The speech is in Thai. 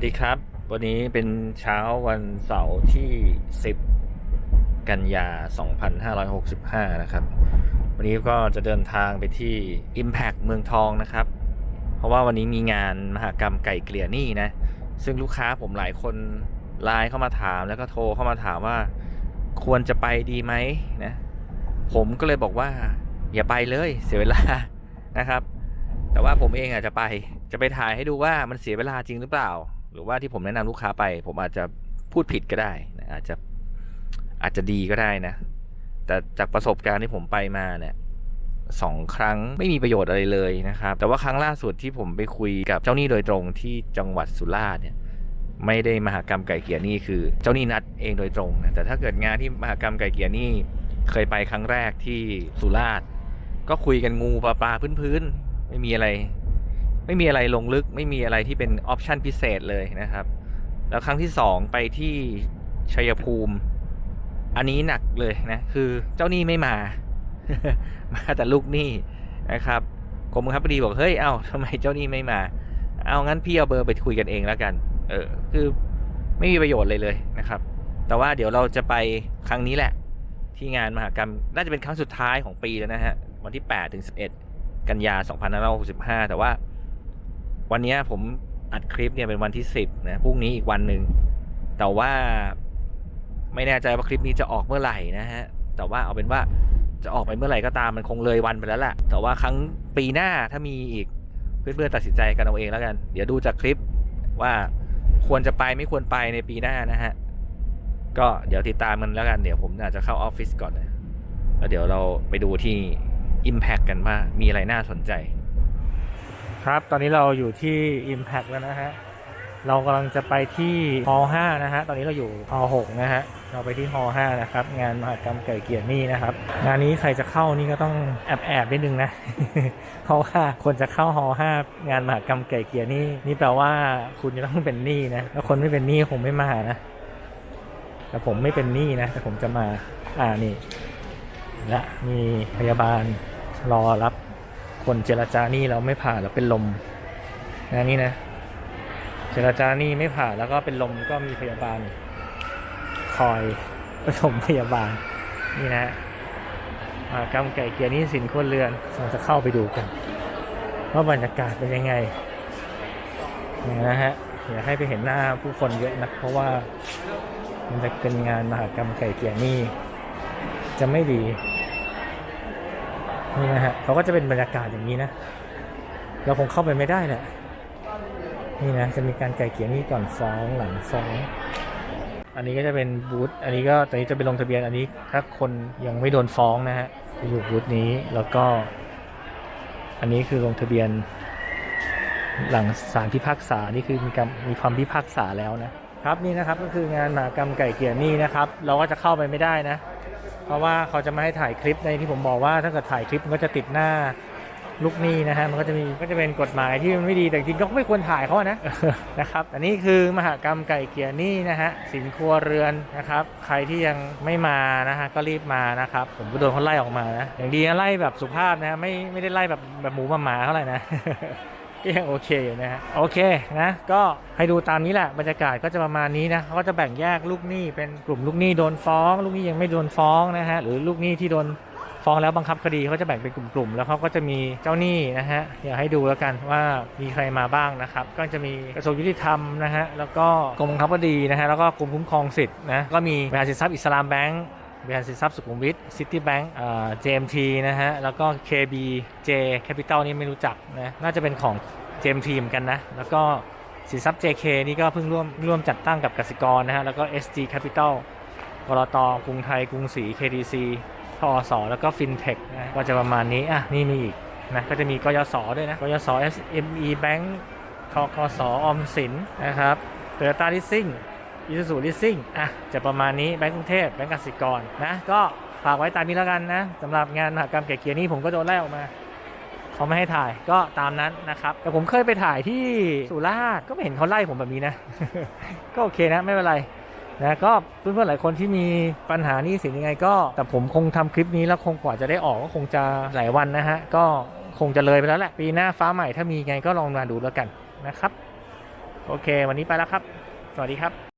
วัสดีครับ วันนี้เป็นเช้าวันเสาร์ที่ 10 กันยา 2565 นะครับ วันนี้ก็จะเดินทางไปที่ Impact เมืองทองนะครับ เพราะว่าวันนี้มีงานมหากรรมไก่เกลี่ยหนี้นะ ซึ่งลูกค้าผมหลายคนไลน์เข้ามาถามแล้วก็โทรเข้ามาถามว่าควรจะไปดีไหมนะ ผมก็เลยบอกว่าอย่าไปเลยเสียเวลานะครับแต่ว่าผมเองอาจจะไป จะไปถ่ายให้ดูว่ามันเสียเวลาจริงหรือเปล่า หรือว่าที่ผมแนะนำลูกค้าไป ผมอาจจะพูดผิดก็ได้นะอาจจะอาจจะดีก็ได้นะ แต่จากประสบการณ์ที่ผมไปมาเนี่ยสองครั้งไม่มีประโยชน์อะไรเลยนะครับ แต่ว่าครั้งล่าสุดที่ผมไปคุยกับเจ้าหนี้โดยตรงที่จังหวัดสุราษฎร์เนี่ยไม่ได้มหากรรมไก่เกลี่ยหนี้คือเจ้าหนี้นัดเองโดยตรงนะแต่ถ้าเกิดงานที่มหากรรมไก่เกลี่ยหนี้เคยไปครั้งแรกที่สุราษฎร์ก็คุยกันงูปลาปลาพื้นๆไม่มีอะไร ไม่มีอะไรลงลึกไม่มีอะไรที่เป็นออปชันพิเศษเลยนะครับ แล้วครั้งที่สองไปที่ชัยภูมิ อันนี้หนักเลยนะ คือเจ้าหนี้ไม่มา มาแต่ลูกหนี้นะครับกรมบังคับคดีบอกเฮ้ยเอ้าทำไมเจ้าหนี้ไม่มา เอางั้นพี่เอาเบอร์ไปคุยกันเองแล้วกัน เออ คือไม่มีประโยชน์เลยเลยนะครับ แต่ว่าเดี๋ยวเราจะไปครั้งนี้แหละ ที่งานมหากรรมน่าจะเป็นครั้งสุดท้ายของปีแล้วนะฮะวันที่ 8 ถึง 11 กันยา 2565 แต่ว่า วันนี้ผมอัดคลิปเนี่ยเป็นวันที่10นะพรุ่งนี้อีกวันหนึ่งแต่ว่าไม่แน่ใจว่าคลิปนี้จะออกเมื่อไหร่นะฮะแต่ว่าเอาเป็นว่าจะออกไปเมื่อไหร่ก็ตามมันคงเลยวันไปแล้วแหละแต่ว่าครั้งปีหน้าถ้ามีอีกเพื่อนๆตัดสินใจกันเอาเองแล้วกัน เดี๋ยวดูจากคลิปว่าควรจะไปไม่ควรไปในปีหน้านะฮะก็เดี๋ยวติดตามมันแล้วกันเดี๋ยวผมอาจจะเข้าออฟฟิศก่อนนะแล้วเดี๋ยวเราไปดูที่ Impact กันว่ามีอะไรน่าสนใจ ครับตอนนี้เราอยู่ที่ Impact แล้วนะฮะเรากำลังจะไปที่ฮอ5นะฮะ ตอนนี้เราอยู่ฮอ6นะฮะ เราไปที่ฮอ5นะครับ งานมหกรรมไก่เกี่ยหนี่นะครับ งานนี้ใครจะเข้านี่ก็ต้องแอบแอบนิดนึงนะ เพราะว่าคนจะเข้าฮอ5งานมหกรรมไก่เกี่ยหนี่ นี่แปลว่าคุณจะต้องเป็นหนี้นะ แล้วคนไม่เป็นหนี้คงไม่มานะ แต่ผมไม่เป็นหนี้นะ แต่ผมจะมา อ่านี่ และมีพยาบาลรอรับ คนเจรจานี่แล้วไม่ผ่านแล้วเป็นลมนะนี่นะ เจรจานี่ไม่ผ่านแล้วก็เป็นลมก็มีพยาบาล คอยผสมพยาบาล นี่นะมากรรมไก่เกียร์นี่สินคนเรือนเราจะเข้าไปดูกันว่าบรรยากาศเป็นยังไงนี่นะฮะอย่าให้ไปเห็นหน้าผู้คนเยอะนะเพราะว่ามันจะเป็นงานมหากรรมไก่เกียร์นี่จะไม่ดี นี่นะฮะเขาก็จะเป็นบรรยากาศอย่างนี้นะ เราคงเข้าไปไม่ได้แหละนี่นะจะมีการไก่เกี่ยนี่ก่อนฟ้องหลังฟ้อง อันนี้ก็จะเป็นบูธอันนี้ก็ตอนนี้จะไปลงทะเบียนอันนี้ถ้าคนยังไม่โดนฟ้องนะฮะอยู่บูธนี้แล้วก็ อันนี้คือลงทะเบียน หลังศาลพิพากษานี่คือมีการมีความพิพากษาแล้วนะครับนี่นะครับก็คืองานมหากรรมไก่เกี่ยหนี่นะครับ เราก็จะเข้าไปไม่ได้นะ เพราะว่าเขาจะไม่ให้ถ่ายคลิปในที่ผมบอกว่าถ้าเกิดถ่ายคลิปมันก็จะติดหน้าลูกหนี้นะฮะมันก็จะมีก็จะเป็นกฎหมายที่มันไม่ดีแต่จริงๆก็ไม่ควรถ่ายเขาอะนะนะครับอันนี้คือมหากรรมไก่เกลี่ยหนี้นะฮะสินครัวเรือนนะครับ ใครที่ยังไม่มานะฮะก็รีบมานะครับ ผมก็โดนเขาไล่ออกมานะอย่างดีนะไล่แบบสุภาพนะไม่ไม่ได้ไล่แบบแบบหมูหมาๆเท่าไหร่นะ ก็ยังโอเคอยู่นะฮะโอเคนะก็ให้ดูตามนี้แหละบรรยากาศก็จะประมาณนี้นะเขาก็จะแบ่งแยกลูกหนี้เป็นกลุ่มลูกหนี้โดนฟ้อง ลูกหนี้ยังไม่โดนฟ้องนะฮะหรือลูกหนี้ที่โดนฟ้องแล้วบังคับคดีเขาจะแบ่งเป็นกลุ่มๆ แล้วเขาก็จะมีเจ้าหนี้นะฮะอยากให้ดูแล้วกันว่ามีใครมาบ้างนะครับ ก็จะมีกระทรวงยุติธรรมนะฮะแล้วก็กรมบังคับคดีนะฮะแล้วก็กรมคุ้มครองสิทธิ์นะก็มีบริษัททรัพย์อิสลามแบงก์ บริษัทสินทรัพย์สุขุมวิทซิตี้แบงก์เอ่า JMT นะฮะ แล้วก็ KBJ Capital นี่ไม่รู้จักนะ น่าจะเป็นของ JMT เหมือนกันนะ แล้วก็สินทรัพย์ JK นี่ก็เพิ่งร่วมร่วมจัดตั้งกับกสิกรนะฮะ แล้วก็ SG Capital กรตกรุงไทย กรุงศรี KDC ทอสแล้วก็ FinTech นะก็จะประมาณนี้ อะ นี่มีอีกนะ ก็จะมีกยศด้วยนะ กยศ SME Bank ทกสออมสินนะครับ Toyota Leasing อีซูซูลิสซิ่งอะจะประมาณนี้แบงก์กรุงเทพแบงก์กสิกรนะก็ฝากไว้ตามนี้แล้วกันนะสำหรับงานมหกรรมเกียรติเกียร์นี้ผมก็โดนไล่ออกมาเขาไม่ให้ถ่ายก็ตามนั้นนะครับ แต่ผมเคยไปถ่ายที่สุราษฎร์ก็ไม่เห็นเขาไล่ผมแบบนี้นะ ก็โอเคนะไม่เป็นไรนะก็เพื่อนๆหลายคนที่มีปัญหานี้สินยังไงก็ แต่ผมคงทำคลิปนี้แล้วคงกว่าจะได้ออกก็คงจะหลายวันนะฮะ ก็คงจะเลยไปแล้วแหละปีหน้าฟ้าใหม่ถ้ามีไงก็ลองมาดูแล้วกันนะครับ โอเค วันนี้ไปแล้วครับ สวัสดีครับ